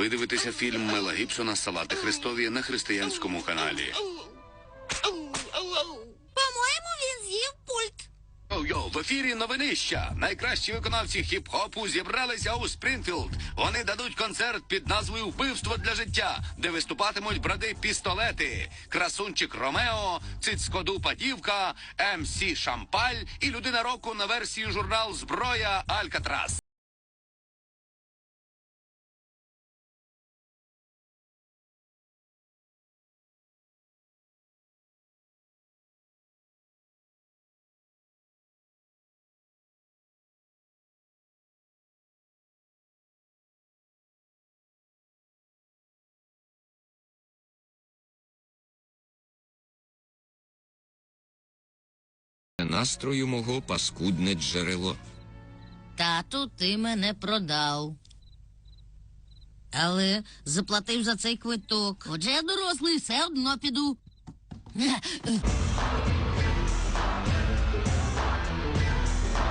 Ви дивитеся фільм Мела Гібсона Салати Христові на християнському каналі. По-моєму, він з'їв пульт. Йо-йо, в ефірі новинища. Найкращі виконавці хіп-хопу зібралися у Спрінфілд. Вони дадуть концерт під назвою Вбивство для життя, де виступатимуть бради пістолети, красунчик Ромео, цицькодупа дівка, МС Шампаль і людина року на версію журнал Зброя Алькатрас. Настрою мого паскудне джерело. Тату, ти мене продав. Але заплатив за цей квиток. Отже, я дорослий, все одно піду.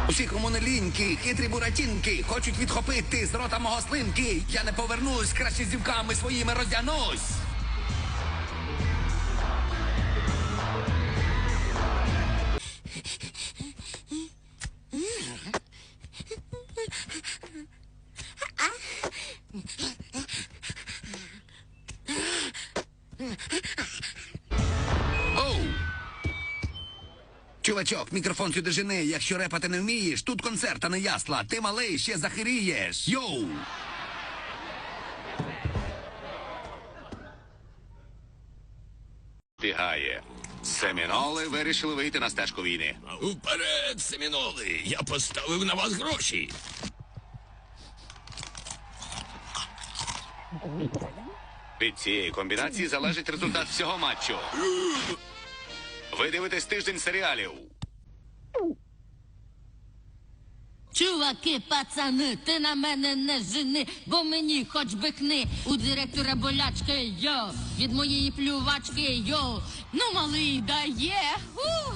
Усі комунеліньки, хитрі буратінки, хочуть відхопити з рота мого слинки. Я не повернусь, краще з дівками своїми роздянусь. Чувачок, мікрофон сюди жени. Якщо репати не вмієш, тут концерт, а не ясла. Ти малий, ще захирієш. Йоу! Тигає. Семіноли вирішили вийти на стежку війни. Уперед, семіноли! Я поставив на вас гроші. Від цієї комбінації залежить результат всього матчу. Ви дивитесь тиждень серіалів. Чуваки, пацани, ти на мене не жени, бо мені хоч би кни. У директора болячки, йо, від моєї плювачки, йо. Ну, малий дає. Ху.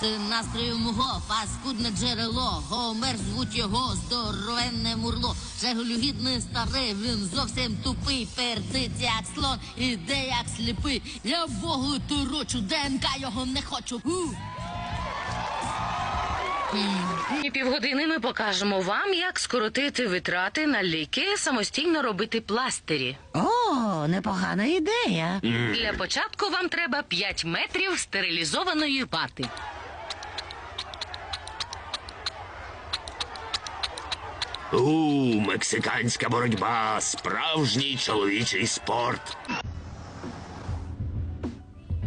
Це настрою мого паскудне джерело. Гомер звуть його здоровенне мурло. Жеголюгідний старий, він зовсім тупий, пердить як слон, іде як сліпий. Я богу торочу, ДНК його не хочу. Ху. І півгодини ми покажемо вам, як скоротити витрати на ліки, самостійно робити пластирі. О, непогана ідея. Для початку вам треба 5 метрів стерилізованої вати. У, мексиканська боротьба, справжній чоловічий спорт.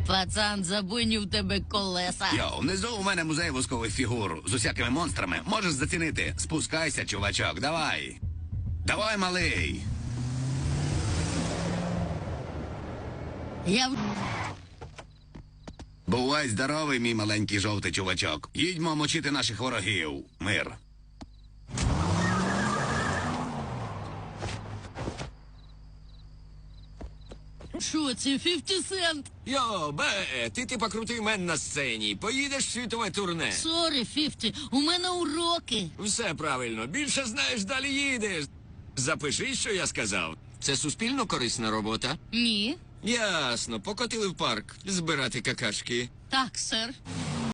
Пацан, забунів тебе колеса. Йо, внизу у мене музей воскових фігур з усякими монстрами. Можеш зацінити. Спускайся, чувачок, давай. Давай, малий. Я в- Бувай здоровий, мій маленький жовтий чувачок. Їдьмо мочити наших ворогів. Мир. Що це 50 цент? Йо, бе, ти типа крутий мен на сцені. Поїдеш в світове турне. Сорі, 50, у мене уроки. Все правильно. Більше знаєш, далі їдеш. Запиши, що я сказав. Це суспільно корисна робота. Ні. Ясно, покотили в парк збирати какашки. Так, сер.